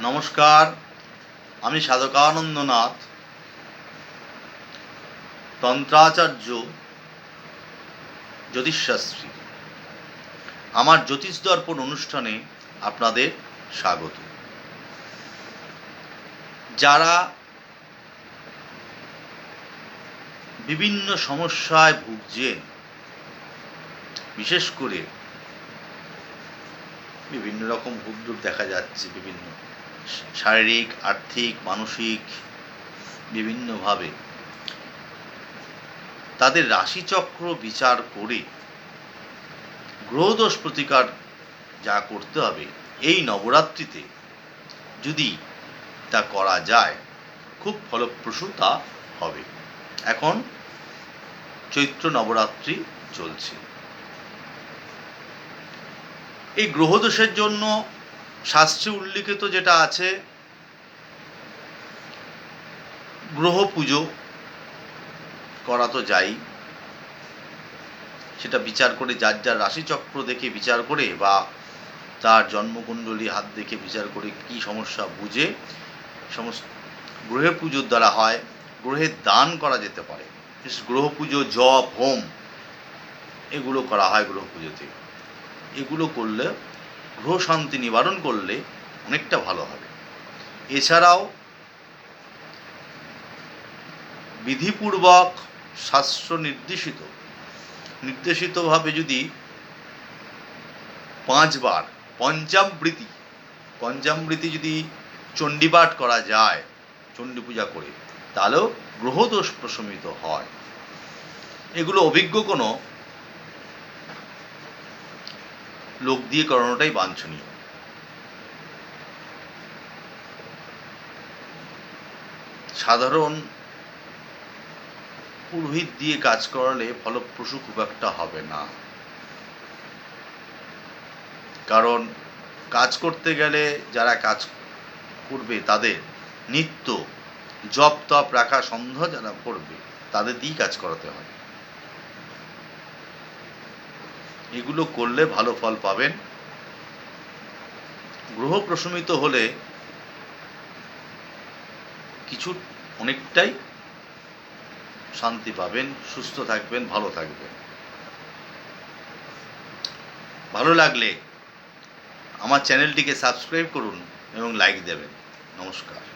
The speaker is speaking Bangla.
নমস্কার, আমি সাধকানন্দনাথ, তন্ত্রাচার্য জ্যোতিষশাস্ত্রী। আমার জ্যোতিষ দর্পণ অনুষ্ঠানে আপনাদের স্বাগত। যারা বিভিন্ন সমস্যায় ভুগছেন, বিশেষ করে বিভিন্ন রকম ভুগদুর দেখা যাচ্ছে বিভিন্ন শারীরিক, আর্থিক, মানসিক, বিভিন্নভাবে তাদের রাশিচক্র বিচার করে গ্রহদোষ প্রতিকার যা করতে হবে এই নবরাত্রিতে যদি তা করা যায়, খুব ফলপ্রসূ তা হবে। এখন চৈত্র নবরাত্রি চলছে। এই গ্রহদোষের জন্য শাস্ত্রে উল্লিখিত যেটা আছে, গ্রহ পুজো করা তো যাই। সেটা বিচার করে যার যার রাশিচক্র দেখে বিচার করে বা তার জন্মকুণ্ডলী হাত দেখে বিচার করে কি সমস্যা বুঝে সমস্ত গ্রহের পুজোর দ্বারা হয়, গ্রহে দান করা যেতে পারে। গ্রহ পুজো, জপ, হোম, এগুলো করা হয় গ্রহ পুজোতে। এগুলো করলে গ্রহ শান্তি নিবারণ করলে অনেকটা ভালো হবে। এছাড়াও বিধিপূর্বক শাস্ত্র নির্দেশিত, নির্দেশিতভাবে যদি পাঁচবার পঞ্চামৃতি পঞ্চামৃতি যদি চণ্ডীপাঠ করা যায়, চণ্ডী পূজা করে, তাহলেও গ্রহদোষ প্রশমিত হয়। এগুলো অভিজ্ঞ কোনো লোক দিয়ে করানোটাই বাঞ্ছনীয়। সাধারণ পুরোহিত দিয়ে কাজ করালে ফলপ্রসূ খুব একটা হবে না। কারণ কাজ করতে গেলে যারা কাজ করবে তাদের নিত্য, জপ, তপ, রাখা, সন্ধ্যা যারা করবে তাদের দিয়েই কাজ করাতে হয়। এগুলো করলে ভালো ফল পাবেন। গ্রহ প্রশমিত হলে কিছু অনেকটাই শান্তি পাবেন, সুস্থ থাকবেন, ভালো থাকবেন। ভালো লাগলে আমার চ্যানেলটিকে সাবস্ক্রাইব করুন এবং লাইক দেবেন। নমস্কার।